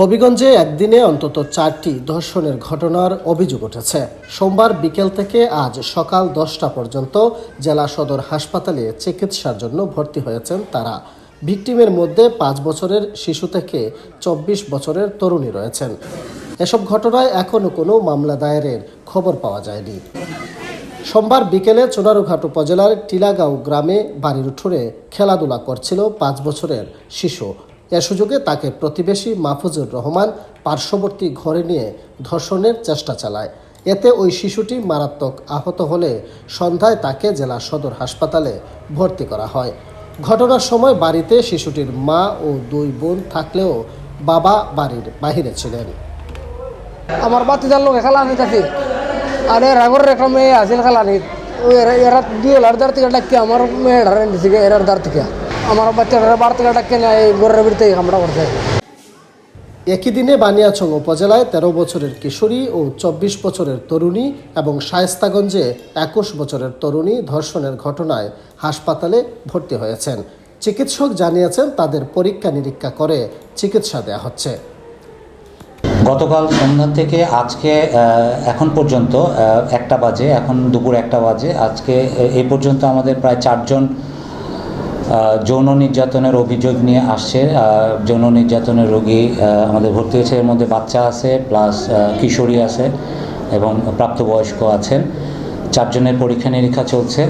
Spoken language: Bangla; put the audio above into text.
হবিগঞ্জে একদিনে অন্তত চারটি ধর্ষণের ঘটনার অভিযোগ উঠেছে। সোমবার বিকেল থেকে আজ সকাল দশটা পর্যন্ত জেলা সদর হাসপাতালে চিকিৎসার জন্য ভর্তি হয়েছেন তারা। ভিকটিমের মধ্যে পাঁচ বছরের শিশু থেকে চব্বিশ বছরের তরুণী রয়েছেন। এসব ঘটনায় এখনও কোনো মামলা দায়েরের খবর পাওয়া যায়নি। সোমবার বিকেলে চুনারুঘাট উপজেলার টিলাগাঁও গ্রামে বাড়ির উঠোনে খেলাধুলা করছিল পাঁচ বছরের শিশু। এ সুযোগে তাকে প্রতিবেশী মাহফুজুর রহমান পার্শ্ববর্তী ঘরে নিয়ে ধর্ষণের চেষ্টা চালায়। এতে ওই শিশুটি মারাত্মক আহত হলে সন্ধ্যায় তাকে জেলা সদর হাসপাতালে ভর্তি করা হয়। ঘটনার সময় বাড়িতে শিশুটির মা ও দুই বোন থাকলেও বাবা বাড়ির বাহিরে ছিলেন। আমার বাতিদার লোক খেলা আনি থাকি। আর এর আগর একটা মেয়ে আছিল খেলা আনি এরা দুই হলার দ্বার থেকে ডাকি আমার মেয়েটার নিচে এরার দ্বার থেকে। আমার বাচ্চারা বার থেকে ডাকি না এই গরের বিড়তে আমরা করছে একই দিনে বানিয়াচং উপজেলায় তেরো বছরের কিশোরী ও চব্বিশ বছরের তরুণী এবং শায়েস্তাগঞ্জে একুশ বছরের তরুণী ধর্ষণের ঘটনায় হাসপাতালে ভর্তি হয়েছেন। চিকিৎসক জানিয়েছেন তাদের পরীক্ষা নিরীক্ষা করে চিকিৎসা দেওয়া হচ্ছে। গতকাল সন্ধ্যা থেকে আজকে এখন পর্যন্ত একটা বাজে এখন দুপুর একটা বাজে। আজকে এ- এই পর্যন্ত আমাদের প্রায় চারজন যৌন নির্যাতনের অভিযোগ নিয়ে আসছে। যৌন নির্যাতনের রোগী আমাদের ভর্তি হয়েছে। এর মধ্যে বাচ্চা আছে প্লাস কিশোরী আছে এবং প্রাপ্তবয়স্ক আছেন। চারজনের পরীক্ষা নিরীক্ষা চলছে।